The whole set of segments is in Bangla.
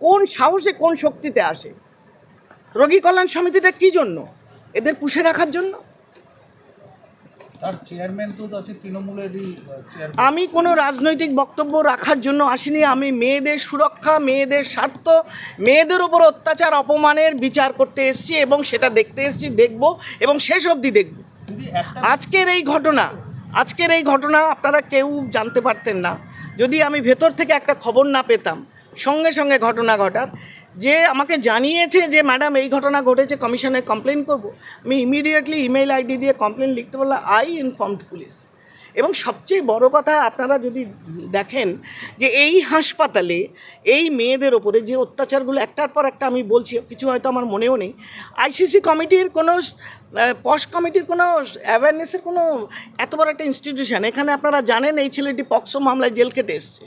কোন সাহসে কোন শক্তিতে আসে? রোগী কল্যাণ সমিতিটা কি জন্য? এদের পুষে রাখার জন্য? আমি কোনো রাজনৈতিক বক্তব্য রাখার জন্য আসিনি। আমি মেয়েদের সুরক্ষা মেয়েদের স্বার্থ মেয়েদের উপর অত্যাচার অপমানের বিচার করতে এসেছি এবং সেটা দেখতে এসেছি দেখব এবং শেষ অবধি দেখব। আজকের এই ঘটনা আজকের এই ঘটনা আপনারা কেউ জানতে পারতেন না। যদি আমি ভেতর থেকে একটা খবর না পেতাম সঙ্গে সঙ্গে ঘটনা ঘটার যে আমাকে জানিয়েছে যে, ম্যাডাম, এই ঘটনা ঘটেছে কমিশনে কমপ্লেন করব। আমি ইমিডিয়েটলি ইমেল আইডি দিয়ে কমপ্লেন লিখতে বললাম আই ইনফর্মড পুলিশ এবং সবচেয়ে বড় কথা, আপনারা যদি দেখেন যে, এই হাসপাতালে এই মেয়েদের ওপরে যে অত্যাচারগুলো, একটার পর একটা আমি বলছি, কিছু হয়তো আমার মনেও নেই আইসিসি কমিটির কোনো পশ কমিটির কোনো অ্যাওয়ারনেসের কোনো এত বড় একটা ইনস্টিটিউশন এখানে আপনারা জানেন এই ছেলেটি পক্সো মামলায় জেল কেটে এসছে।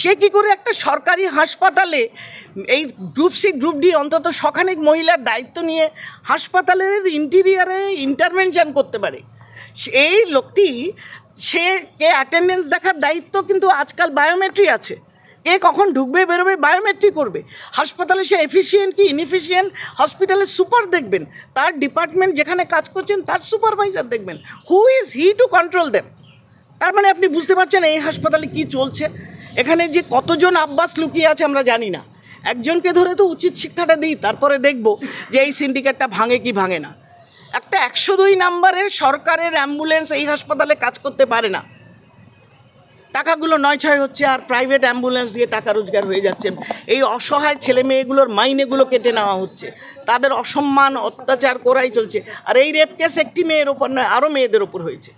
সে কী করে একটা সরকারি হাসপাতালে, এই গ্রুপ সি গ্রুপ ডি অন্তত শখানেক মহিলার দায়িত্ব নিয়ে হাসপাতালের ইন্টিরিয়ারে ইন্টারভেনশন করতে পারে? এই লোকটি, সে, কে অ্যাটেন্ডেন্স দেখার দায়িত্ব কিন্তু আজকাল বায়োমেট্রি আছে। কে কখন ঢুকবে, বেরোবে বায়োমেট্রি করবে। হাসপাতালে সে এফিসিয়েন্ট কি ইনএফিসিয়েন্ট হসপিটালের সুপার দেখবেন। তার ডিপার্টমেন্ট যেখানে কাজ করছেন, তার সুপারভাইজার দেখবেন। Who is he to control them তার মানে আপনি বুঝতে পারছেন এই হাসপাতালে কি চলছে? এখানে যে কতজন আব্বাস লুকিয়ে আছে আমরা জানি না। একজনকে ধরে তো উচিত শিক্ষাটা দিই, তারপরে দেখব যে এই সিন্ডিকেটটা ভাঙে কি ভাঙে না। একটা একশো দুই নাম্বারের সরকারের অ্যাম্বুলেন্স এই হাসপাতালে কাজ করতে পারে না। টাকাগুলো নয় ছয় হচ্ছে আর প্রাইভেট অ্যাম্বুলেন্স দিয়ে টাকা রোজগার হয়ে যাচ্ছে। এই অসহায় ছেলে মেয়েগুলোর মাইনেগুলো কেটে নেওয়া হচ্ছে। তাদের অসম্মান, অত্যাচার করাই চলছে। আর এই রেপ কেস একটি মেয়ের ওপর নয় আরও মেয়েদের ওপর হয়েছে।